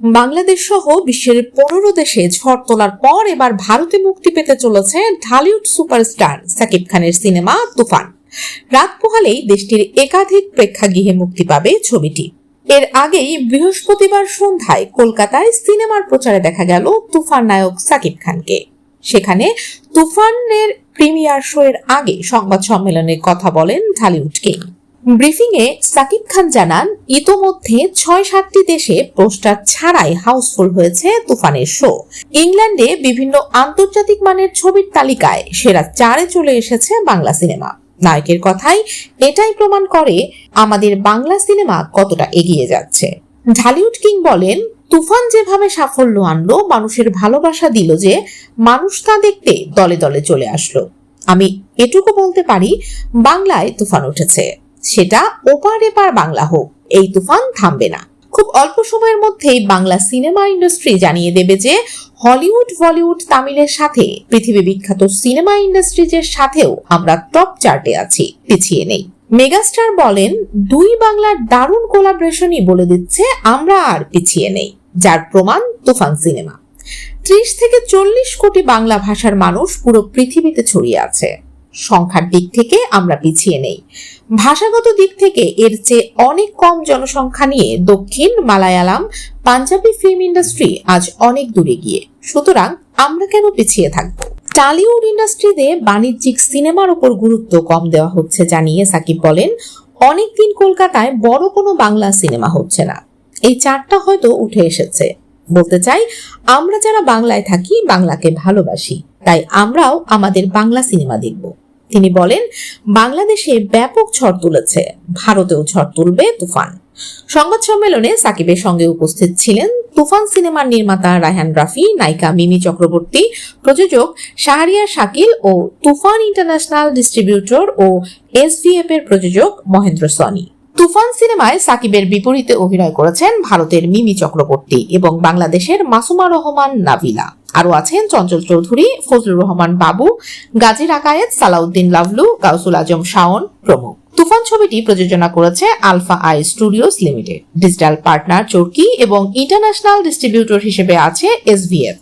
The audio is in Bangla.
বাংলাদেশ সহ বিশ্বের পনেরো দেশে ঝড় তোলার পর এবার ভারতে মুক্তি পেতে চলেছে ঢালিউড সুপারস্টার সাকিব খানের সিনেমা তুফান। রাত পোহালেই দেশটির একাধিক প্রেক্ষাগৃহে মুক্তি পাবে ছবিটি। এর আগেই বৃহস্পতিবার সন্ধ্যায় কলকাতায় সিনেমার প্রচারে দেখা গেল তুফান নায়ক সাকিব খানকে। সেখানে তুফানের প্রিমিয়ার শো এর আগে সংবাদ সম্মেলনে কথা বলেন ঢালিউড কিং ব্রিফিং এ সাকিব খান জানান, ইতোমধ্যে ছয় সাতটি দেশে পোস্টার ছাড়াই হাউসফুল হয়েছে তুফানের শো। ইংল্যান্ডে বিভিন্ন আন্তর্জাতিক মানের ছবির তালিকায় সেরা চারে চলে এসেছে বাংলা সিনেমা। নায়কের কথাই এটাই প্রমাণ করে আমাদের বাংলা সিনেমা কতটা এগিয়ে যাচ্ছে। ঢালিউড কিং বলেন, তুফান যেভাবে সাফল্য আনলো, মানুষের ভালোবাসা দিল যে মানুষ তা দেখতে দলে দলে চলে আসলো। আমি এটুকু বলতে পারি, বাংলায় তুফান উঠেছে। সেটা ওপার এপার বাংলা হোক, এই তুফান থামবে না। খুব অল্প সময়ের মধ্যেই বাংলা সিনেমা ইন্ডাস্ট্রি জানিয়ে দেবে যে, হলিউড, বলিউড, তামিলের সাথে, পৃথিবী বিখ্যাত সিনেমা ইন্ডাস্ট্রিজের সাথেও আমরা টপ চার্টে আছি, পিছিয়ে নেই। মেগাস্টার বলেন, দুই বাংলার দারুণ কোলাবরেশনই বলে দিচ্ছে, আমরা আর পিছিয়ে নেই, যার প্রমাণ তুফান সিনেমা। ত্রিশ থেকে চল্লিশ কোটি বাংলা ভাষার মানুষ পুরো পৃথিবীতে ছড়িয়ে আছে। সংখ্যার দিক থেকে আমরা পিছিয়ে নেই। ভাষাগত দিক থেকে এর চেয়ে অনেক কম জনসংখ্যা নিয়ে দক্ষিণ মালায়ালাম পাঞ্জাবি ফিল্ম ইন্ডাস্ট্রি আজ অনেক দূরে গিয়ে সুতরাং আমরা কেন পিছিয়ে থাকব? টালিউড ইন্ডাস্ট্রিতে বাণিজ্যিক সিনেমার উপর গুরুত্ব কম দেওয়া হচ্ছে জানিয়ে সাকিব বলেন, অনেকদিন কলকাতায় বড় কোনো বাংলা সিনেমা হচ্ছে না। এই চারটা হয়তো উঠে এসেছে। বলতে চাই, আমরা যারা বাংলায় থাকি বাংলাকে ভালোবাসি, তাই আমরাও আমাদের বাংলা সিনেমা দেখব। তিনি বলেন, বাংলাদেশে ব্যাপক ঝড় তুলেছে, ভারতেও ঝড় তুলবে তুফান। সংবাদ সম্মেলনে সাকিবের সঙ্গে উপস্থিত ছিলেন তুফান সিনেমার নির্মাতা রায়হান রাফি, নায়িকা মিমি চক্রবর্তী, প্রযোজক শাহরিয়ার শাকিল ও তুফান ইন্টারন্যাশনাল ডিস্ট্রিবিউটর ও এসভিএফ এর প্রযোজক মহেন্দ্র সনি। তুফান সিনেমায় সাকিবের বিপরীতে অভিনয় করেছেন ভারতের মিমি চক্রবর্তী এবং বাংলাদেশের মাসুমা রহমান নাবিলা। আরও আছেন চঞ্চল চৌধুরী, ফজলুর রহমান বাবু, গাজী রাকায়েত, সালাউদ্দিন লাভলু, গাউসুল আজম শাওন প্রমুখ। তুফান ছবিটি প্রযোজনা করেছে alpha I studios limited. Digital partner Chorki এবং ইন্টারন্যাশনাল ডিস্ট্রিবিউটর হিসেবে আছে এসভিএফ।